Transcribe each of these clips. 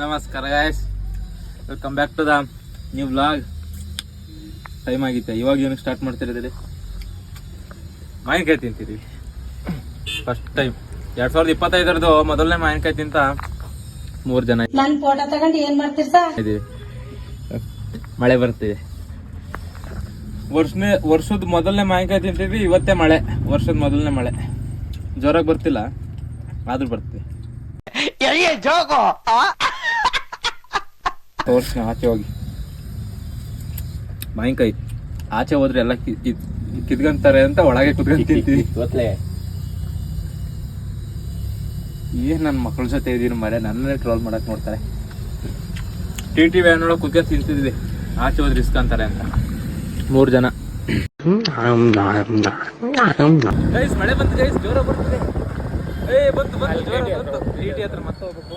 ನಮಸ್ಕಾರ guys welcome back to the new vlog time ಆಗಿತ್ತೆ ಇವಾಗ ಏನಕ್ಕೆ ಸ್ಟಾರ್ಟ್ ಮಾಡ್ತಿರೋದಿರಿ ಮಾವಿನಕಾಯಿ ತಿಂತೀರಿ. ಫಸ್ಟ್ ಟೈಮ್ ಎರಡ್ ಸಾವಿರದ ಇಪ್ಪತ್ತೈದರದು ಮೊದಲನೇ ಮಾವಿನಕಾಯಿ ತಿಂತ ಮೂರು ಜನ ನನ್ನ ಫೋಟೋ ತಗೊಂಡು ಏನು ಮಳೆ ಬರ್ತಿದೆ. ವರ್ಷನೇ ವರ್ಷದ ಮೊದಲನೇ ಮಾವಿನಕಾಯಿ ತಿಂತಿದ್ವಿ ಇವತ್ತೇ ಮಳೆ. ವರ್ಷದ ಮೊದಲನೇ ಮಳೆ. ಜೋರಾಗಿ ಬರ್ತಿಲ್ಲ ಆದ್ರೂ ಬರ್ತೀವಿ. ತೋರ್ಸಿ ಆಚೆ ಹೋಗಿ. ಮಾವಿನಕಾಯಿ ಆಚೆ ಹೋದ್ರೆ ಎಲ್ಲ ಕಿತ್ಕೊಂತಾರೆ ಅಂತ ಒಳಗೆ ಕುತ್ಕೊಂಡ್ ತಿಂತೀವಿ ಏನ್ ನನ್ನ ಮಕ್ಕಳ ಜೊತೆ ಇದೀನಿ ಮರೆ ನನ್ನೇ ಟ್ರೋಲ್ ಮಾಡಕ್ ನೋಡ್ತಾರೆ. ಟಿ ಟಿ ವ್ಯಾನ್ ಒಳಗೆ ಕುತ್ಕೊಂಡ್ ತಿಂತಿದ್ವಿ. ಆಚೆ ಹೋದ್ರೆ ಇಸ್ಕೊಂತಾರೆ ಅಂತ. ಮೂರ್ ಜನ. ಗೈಸ್ ಮಳೆ ಬಂತು ಗೈಸ್ ಜೋರ ಬರ್ತಿದೆ. ಏ ಬಂತು ಬಂತು ಜೋರ ಬಂತು. ಟಿ ಟಿ ಹತ್ರ ಮತ್ತೆ ಹೋಗ್ಬೇಕು.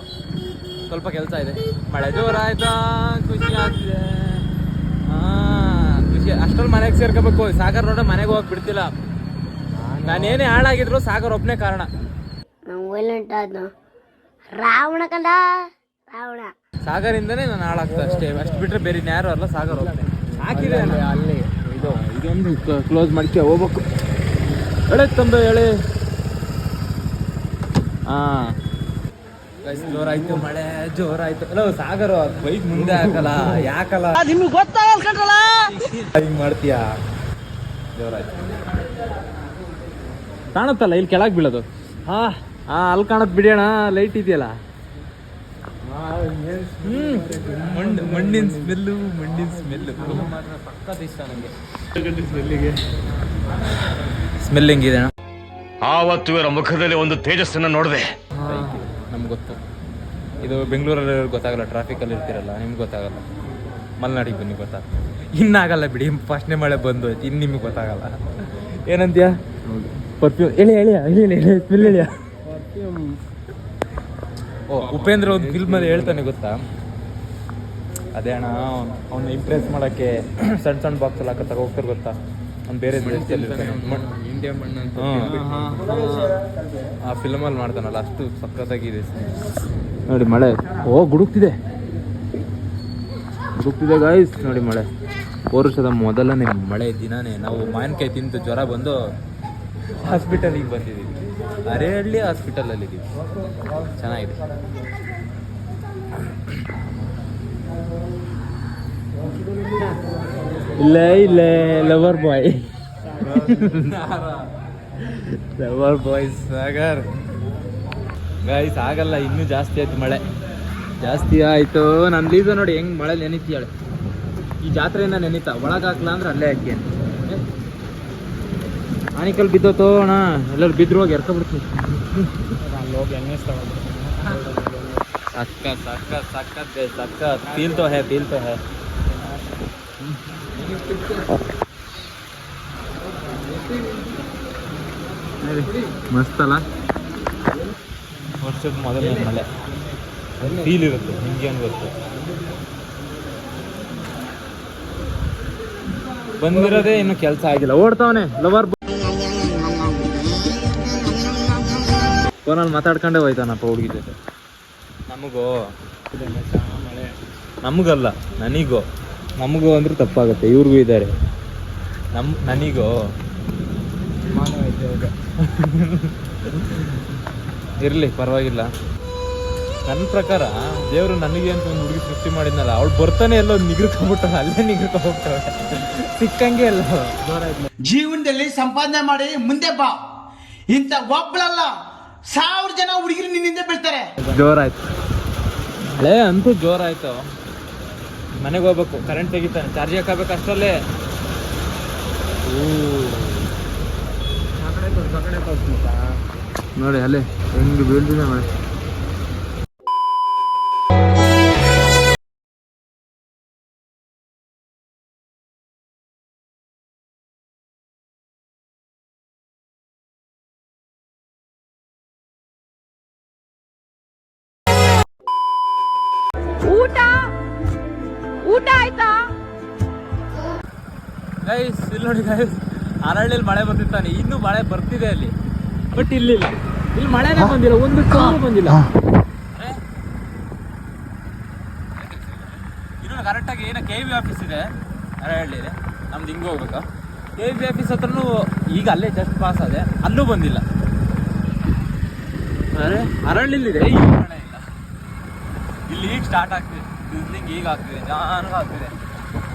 ಸ್ವಲ್ಪ ಕೆಲಸ ಇದೆ. ಮಳೆ ಜೋರ ಆಯ್ತಾ ಖುಷಿ ಆಗ್ತಿದೆ. ಹಾಂ ಖುಷಿ. ಅಷ್ಟ್ರಲ್ಲಿ ಮನೆಗೆ ಸೇರ್ಕೋಬೇಕು. ಸಾಗರ್ ನೋಡ ಮನೆಗೆ ಹೋಗಿ ಬಿಡ್ತಿಲ್ಲ. ನಾನೇನೇ ಹಾಳಾಗಿದ್ರು ಸಾಗರ್ ಒಬ್ಬನೇ ಕಾರಣ. ರಾವಣ ರಾವಣ. ಸಾಗರಿಂದನೇ ನಾನು ಹಾಳಾಗ್ತದೆ ಅಷ್ಟೇ. ಅಷ್ಟು ಬಿಟ್ರೆ ಬೇರೆ ಯಾರು ಅಲ್ಲ ಸಾಗರ್ ಒಬ್ಬನೇ ಹಾಕಿದೆ ಅಲ್ಲಿ? ಇದು ಇದೊಂದು ಕ್ಲೋಸ್ ಮಾಡ್ಕೆ ಹೋಗ್ಬೇಕು. ಎಳೆ ತಂದು ಎಳೆ. ಹಾ. ಜೋರಾಯ್ತು. ಮಳೆ ಜೋರಾಯ್ತು. ಅಲ್ಲ ಸಾಗರ ಬೈಕ್ ಮುಂದೆ ಹಾಕಲ್ಲ ಯಾಕಲ್ಲ? ನಿಮ್ಗೆ ಗೊತ್ತಾಗಲ್ಲ ಹಿಂಗ್ ಮಾಡ್ತೀಯಾ? ಜೋರಾಯ್ತು. ಕಾಣುತ್ತಲ್ಲ ಇಲ್ಲಿ ಕೆಳಗೆ ಬೀಳೋದು. ಹಾ ಹಾ ಅಲ್ಲಿ ಕಾಣತ್ ಬಿಡಿಯೋಣ ಲೈಟ್ ಇದೆಯಲ್ಲ. ಮಣ್ಣು ಮಣ್ಣಿನ ಸ್ಮೆಲ್ಲು ಮಣ್ಣಿನ ಸ್ಮೆಲ್ಲು ಮಾತ್ರ ಸಖತ್ ಇಷ್ಟ ನನಗೆ ಸ್ಮೆಲ್ಲಿಗೆ ಸ್ಮೆಲ್ ಹೆಂಗಿದೆ ಅಣ್ಣ? ಆವತ್ತು ಇವರ ಮುಖದಲ್ಲಿ ಒಂದು ತೇಜಸ್ಸನ್ನು ನೋಡಿದೆ. ನಮ್ಗೆ ಗೊತ್ತು ಇದು ಬೆಂಗಳೂರಲ್ಲಿ ಗೊತ್ತಾಗಲ್ಲ ಟ್ರಾಫಿಕಲ್ಲಿ ಇರ್ತಿರಲ್ಲ ನಿಮ್ಗೆ ಗೊತ್ತಾಗಲ್ಲ ಮಲೆನಾಡಿಗೆ ಬನ್ನಿ ಗೊತ್ತಾಗ್ತದೆ ಇನ್ನಾಗಲ್ಲ ಬಿಡಿ ಫಸ್ಟ್ನೇ ಮಳೆ ಬಂದು ಹೋಯ್ತು ಇನ್ನು ನಿಮ್ಗೆ ಗೊತ್ತಾಗಲ್ಲ ಏನಂತೀಯ ಪರ್ಫ್ಯೂಮ್ ಎಳಿ ಎಳಿಯ ಎಳಿ ಎಳಿ ಎಳಿ ಎಳಿಯ ಓ ಉಪೇಂದ್ರ ಒಂದು ಫಿಲ್ಮಲ್ಲಿ ಹೇಳ್ತಾನೆ ಗೊತ್ತಾ ಅದೇ ಅಣ್ಣ ಅವ್ನು ಇಂಪ್ರೆಸ್ ಮಾಡೋಕ್ಕೆ ಸಣ್ಣ ಸಣ್ಣ ಬಾಕ್ಸ್ ಎಲ್ಲ ಹಾಕತ್ತಾರ ಹೋಗ್ತಾರೆ ಗೊತ್ತಾ ಅವ್ನು ಬೇರೆ ಇಂಡಿಯಾ ಮಣ್ಣು ಆ ಫಿಲ್ಮಲ್ಲಿ ಮಾಡ್ತಾನಲ್ಲ ಅಷ್ಟು ಸಖತ್ತಾಗಿದೆ ನೋಡಿ ಮಳೆ. ಓ ಗುಡುಕ್ತಿದೆ. ಗುಡುಕ್ತಿದೆ ಗಾಯ್ಸ್ ನೋಡಿ ಮಳೆ. ವರ್ಷದ ಮೊದಲನೇ ಮಳೆ ದಿನಾನೇ. ನಾವು ಮಾವಿನಕಾಯಿ ತಿಂತು ಜ್ವರ ಬಂದು ಹಾಸ್ಪಿಟಲಿಗೆ ಬಂದಿದ್ದೀವಿ. ಅರೇಹಳ್ಳಿ ಹಾಸ್ಪಿಟಲಲ್ಲಿ ಇದ್ದೀವಿ ಚೆನ್ನಾಗಿದೆ. ಇಲ್ಲೇ ಇಲ್ಲೇ lover boy lover boys Sagar. Guys ಆಗಲ್ಲ, ಇನ್ನೂ ಜಾಸ್ತಿ ಆಯ್ತು ಮಳೆ. ಜಾಸ್ತಿ ಆಯ್ತು. ನನ್ನ ಲೀಸ ನೋಡಿ ಹೆಂಗೆ ಮಳೆ ನೆನಿತೀಯಾಳೆ ಈ ಜಾತ್ರೆಯಿಂದ ನೆನಿತಾ ಒಳಗೆ ಅಂದ್ರೆ ಅಲ್ಲೇ ಹಾಕಿ ಆನಿಕಲ್ ಬಿದ್ದೋತೋ ಅಣ್ಣ. ಎಲ್ಲರೂ ಬಿದ್ರು ಹೋಗಿ ಎರ್ಕೊಬಿಡ್ತೀನಿ. ಸಕ್ಕ ಸಕ್ಕ ಸಕ್ಕತ್ ಸಕ್ಕತ್ ಫೀಲ್ ತೋ ಹೇ ಫೀಲ್ ತೋ ಹೇ. ಮಸ್ತ್ ಅಲ್ಲ? ವರ್ಷದ ಮೊದಲನೇ ಮಳೆ. ಫೀಲ್ ಇರುತ್ತೆ, ನಿಮಗೆ ಏನು ಬಂದಿರೋದೇ ಇನ್ನು ಕೆಲಸ ಆಗಿಲ್ಲ. ಓಡ್ತಾವನೆ, ಲವರ್ ಫೋನಲ್ಲಿ ಮಾತಾಡ್ಕೊಂಡೇ ಹೋಯ್ತಾನಪ್ಪ ಹುಡುಗಿ ಜೊತೆ. ನಮಗೋ? ನಮಗಲ್ಲ, ನನಗೋ. ನಮಗೂ ಅಂದ್ರೆ ತಪ್ಪಾಗುತ್ತೆ, ಇವ್ರಿಗೂ ಇದ್ದಾರೆ ನಮ್ ನನಗೋ? ಇರ್ಲಿ ಪರವಾಗಿಲ್ಲ. ನನ್ನ ಪ್ರಕಾರ ದೇವರು ನನಗೆ ಅಂತ ಒಂದು ಹುಡುಗಿ ಸೃಷ್ಟಿ ಮಾಡಿದ್ನಲ್ಲ ಅವಳು ಬರ್ತಾನೆ ಎಲ್ಲೋ ನಿಗ್ರಕೊಂಡ್ಬಿಟ್ಟ ಅಲ್ಲೇ ನಿಗ್ರಕ ಹೋಗ್ತಾಳೆ. ಸಿಕ್ಕಂಗೆ ಅಲ್ಲ ಜೀವನದಲ್ಲಿ ಸಂಪಾದನೆ ಮಾಡಿ ಮುಂದೆ ಬಾ. ಇಂಥ ಒಬ್ಬಳಲ್ಲ ಸಾವಿರ ಜನ ಹುಡುಗಿರು ನಿನ್ನಿಂದ ಬೀಳ್ತಾರೆ. ಜೋರಾಯ್ತು. ಅಲೇ ಅಂತೂ ಜೋರಾಯ್ತು. ಮನೆಗೆ ಹೋಗ್ಬೇಕು ಕರೆಂಟ್ ತೆಗಿತಾನೆ ಚಾರ್ಜ್ ಹಾಕಬೇಕು ಅಷ್ಟರಲ್ಲೇ. ನೋಡಿ ಅಲ್ಲೇ ಹೆಂಗೆ ಬೀಳ್ತಿದೆ ಮಳೆ ಊಟ? ಊಟ ಆಯ್ತಾ? ಗೈಸ್ ಇಲ್ಲಿ ನೋಡಿ ಗೈಸ್ ಅರಳ್ಳಿಯಲ್ಲಿ ಮಳೆ ಬರ್ತಿತ್ತಾನೆ ಇನ್ನೂ ಮಳೆ ಬರ್ತಿದೆ ಅಲ್ಲಿ. ಬಟ್ ಇಲ್ಲಿ ಇಲ್ಲಿ ಮಳೆನೇ ಬಂದಿಲ್ಲ ಒಂದು ಕಾಲು ಬಂದಿಲ್ಲ. ಕರೆಕ್ಟಾಗಿ ಏನೋ ಕೆ ವಿ ಆಫೀಸ್ ಇದೆ ಅರಹಳ್ಳಿಲಿ ನಮ್ದು ಹಿಂಗೆ ಹೋಗ್ಬೇಕು. ಕೆ ವಿ ಆಫೀಸ್ ಹತ್ರನೂ ಈಗ ಅಲ್ಲೇ ಜಸ್ಟ್ ಪಾಸ್ ಆದೆ ಅಲ್ಲೂ ಬಂದಿಲ್ಲ. ಅರೆ ಅರಳ್ಳಿಲ್ಲಿದೆ ಈಗ ಮಳೆ ಇಲ್ಲ. ಇಲ್ಲಿ ಈಗ ಸ್ಟಾರ್ಟ್ ಆಗ್ತಿದೆ. ಬಿಸ್ಲಿಂಗ್ ಈಗ ಆಗ್ತಿದೆ ನಿಧಾನಕ್ಕೆ ಆಗ್ತಿದೆ.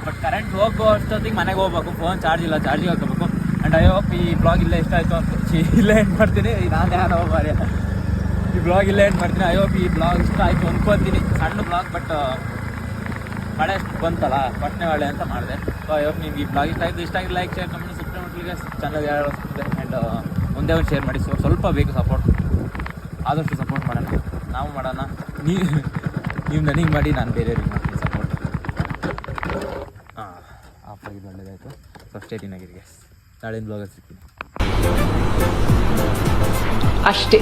ಬಟ್ ಕರೆಂಟ್ ಹೋಗೋ ಅಷ್ಟೊತ್ತಿಗೆ ಮನೆಗೆ ಹೋಗ್ಬೇಕು ಫೋನ್ ಚಾರ್ಜ್ ಇಲ್ಲ ಚಾರ್ಜಿಗೆ ಹಾಕೋಬೇಕು. ಆ್ಯಂಡ್ ಐ ಈ ಬ್ಲಾಗ್ ಇಲ್ಲೇ ಇಷ್ಟ ಆಯಿತು ಅಂತ. ಇಲ್ಲೇ ಎಂಡ್ ಮಾಡ್ತೀನಿ. ನಾನು ಯಾರೋ ಮಾರ್ಯ ಈ ಬ್ಲಾಗ್ ಇಲ್ಲೇ ಎಂಡ್ ಮಾಡ್ತೀನಿ. ಐ ಹೋಪ್ ಈ ಬ್ಲಾಗ್ ಇಷ್ಟ ಆಯಿತು ಅಂದ್ಕೊತೀನಿ ಸಣ್ಣ ಬ್ಲಾಗ್ ಬಟ್ ಮಳೆ ಬಂತಲ್ಲ, ಪಟ್ನೆ ಒಳ್ಳೆ ಅಂತ ಮಾಡಿದೆ. ಸೊ ಐ ಹೋಪ್ ನಿಮ್ಗೆ ಈ ಬ್ಲಾಗ್ ಇಷ್ಟ ಆಯಿತು, ಇಷ್ಟ ಆಗಿ ಲೈಕ್ ಶೇರ್ ಕಮೆಂಟ್ ಮಾಡ್ಲಿಕ್ಕೆ ಚಾನಲ್ ಯಾರು ಆ್ಯಂಡ್ ಮುಂದೆ ಒಂದು ಶೇರ್ ಮಾಡಿ. ಸೊ ಸ್ವಲ್ಪ ಬೇಕು ಸಪೋರ್ಟ್ ಆದಷ್ಟು ಸಪೋರ್ಟ್ ಮಾಡೋಣ. ನಾವು ಮಾಡೋಣ. ನೀವು ನೀವು ನನಗೆ ಮಾಡಿ, ನಾನು ಬೇರೆಯವ್ರಿಗೆ ಮಾಡ್ತೀನಿ ಸಪೋರ್ಟ್ ಹಾಂ ಆಫ್ ಆಗಿದ್ದು ಒಳ್ಳೆಯದಾಯಿತು ಸೊ ಸ್ಟೇಟಿನಾಗಿರಿ ಆಗಿರಿಗೆ ನಾಳಿನ ಬ್ಲಾಗಲ್ಲಿ ಸಿಗ್ತೀನಿ ಅಷ್ಟೇ.